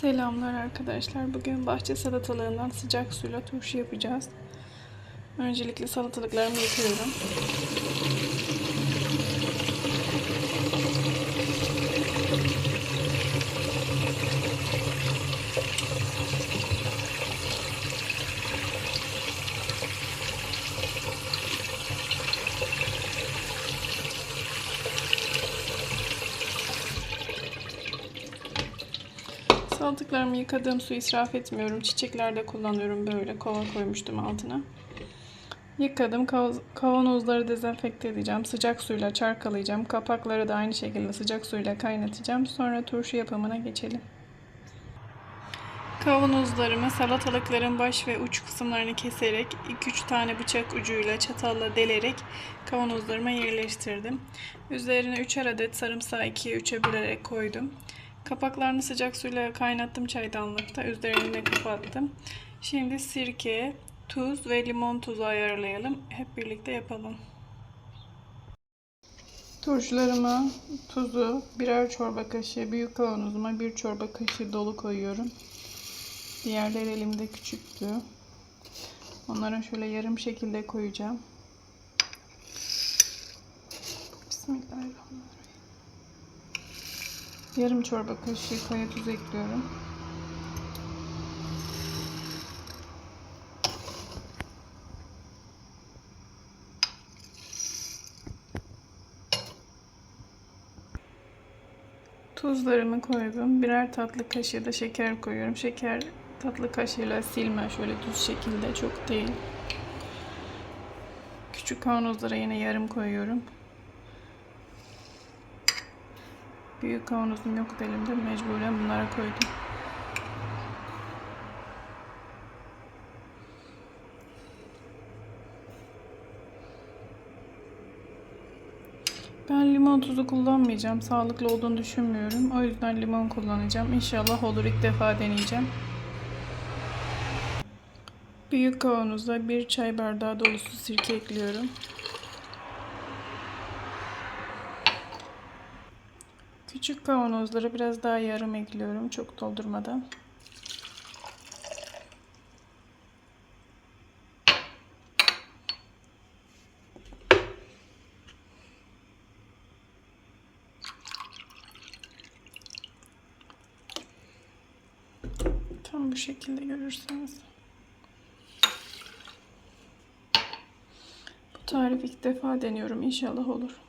Selamlar arkadaşlar. Bugün bahçe salatalığından sıcak suyla turşu yapacağız. Öncelikle salatalıklarımı yıkıyorum. Salatalıklarımı yıkadığım suyu israf etmiyorum. Çiçeklerde kullanıyorum böyle. Kova koymuştum altına. Yıkadım. Kav- Kavanozları dezenfekte edeceğim. Sıcak suyla çarkalayacağım. Kapakları da aynı şekilde sıcak suyla kaynatacağım. Sonra turşu yapımına geçelim. Kavanozlarımı salatalıkların baş ve uç kısımlarını keserek 2-3 tane bıçak ucuyla çatalla delerek kavanozlarıma yerleştirdim. Üzerine 3'er adet sarımsağı 2'ye 3'e bölerek koydum. Kapaklarını sıcak suyla kaynattım çaydanlıkta. Üzerine kapattım. Şimdi sirke, tuz ve limon tuzu ayarlayalım. Hep birlikte yapalım. Turşularıma tuzu birer çorba kaşığı, büyük kavanozuma bir çorba kaşığı dolu koyuyorum. Diğerleri elimde küçüktü. Onlara şöyle yarım şekilde koyacağım. Bismillahirrahmanirrahim. Yarım çorba kaşığı kaya tuz ekliyorum. Tuzlarımı koydum. Birer tatlı kaşığı da şeker koyuyorum. Şeker tatlı kaşığıyla silme şöyle düz şekilde çok değil. Küçük kavanozlara yine yarım koyuyorum. Büyük kavanozum yoktu elimde. Mecburen bunlara koydum. Ben limon tuzu kullanmayacağım. Sağlıklı olduğunu düşünmüyorum. O yüzden limon kullanacağım. İnşallah olur. İlk defa deneyeceğim. Büyük kavanoza bir çay bardağı dolusu sirke ekliyorum. Küçük kavanozlara biraz daha yarım ekliyorum. Çok doldurmadan. Tam bu şekilde görürseniz. Bu tarif ilk defa deniyorum. İnşallah olur.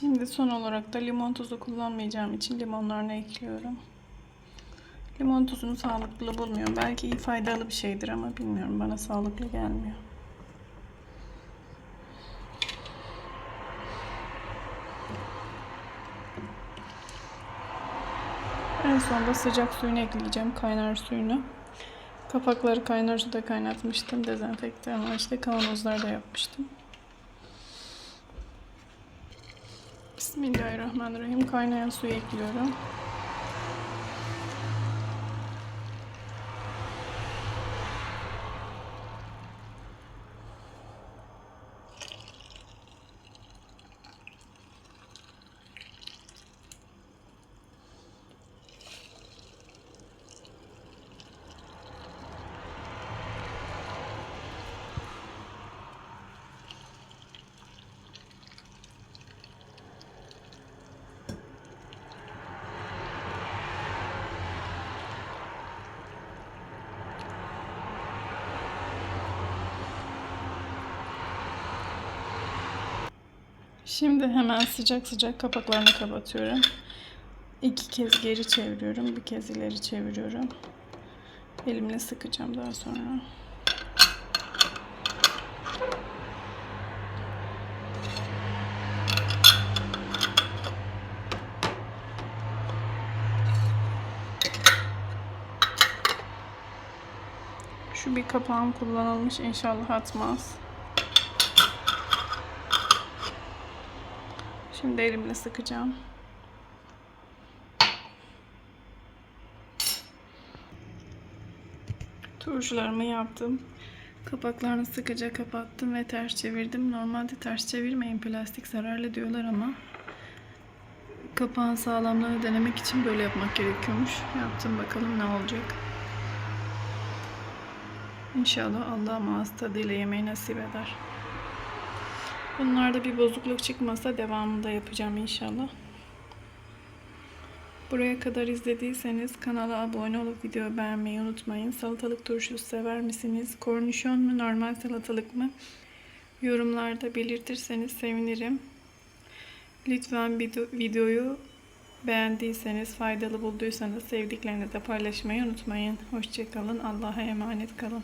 Şimdi son olarak da limon tuzu kullanmayacağım için limonlarını ekliyorum. Limon tuzunu sağlıklı bulmuyorum. Belki iyi faydalı bir şeydir ama bilmiyorum. Bana sağlıklı gelmiyor. En sonunda sıcak suyunu ekleyeceğim. Kaynar suyunu. Kapakları kaynar suda kaynatmıştım. Dezenfekte amaçlı kavanozlarda yapmıştım. Bismillahirrahmanirrahim. Kaynayan suyu ekliyorum. Şimdi hemen sıcak sıcak kapaklarını kapatıyorum. İki kez geri çeviriyorum. Bir kez ileri çeviriyorum. Elimle sıkacağım daha sonra. Şu bir kapağım kullanılmış. İnşallah atmaz. Şimdi elimle sıkacağım. Turşularımı yaptım. Kapaklarını sıkıca kapattım ve ters çevirdim. Normalde ters çevirmeyin plastik zararlı diyorlar ama kapağın sağlamlığını denemek için böyle yapmak gerekiyormuş. Yaptım bakalım ne olacak. İnşallah Allah ağız tadıyla yemeği nasip eder. Bunlarda bir bozukluk çıkmasa devamında yapacağım inşallah. Buraya kadar izlediyseniz kanala abone olup video beğenmeyi unutmayın. Salatalık turşusu sever misiniz? Kornişon mu normal salatalık mı? Yorumlarda belirtirseniz sevinirim. Lütfen video- videoyu beğendiyseniz, faydalı bulduysanız sevdiklerinize paylaşmayı unutmayın. Hoşçakalın. Allah'a emanet kalın.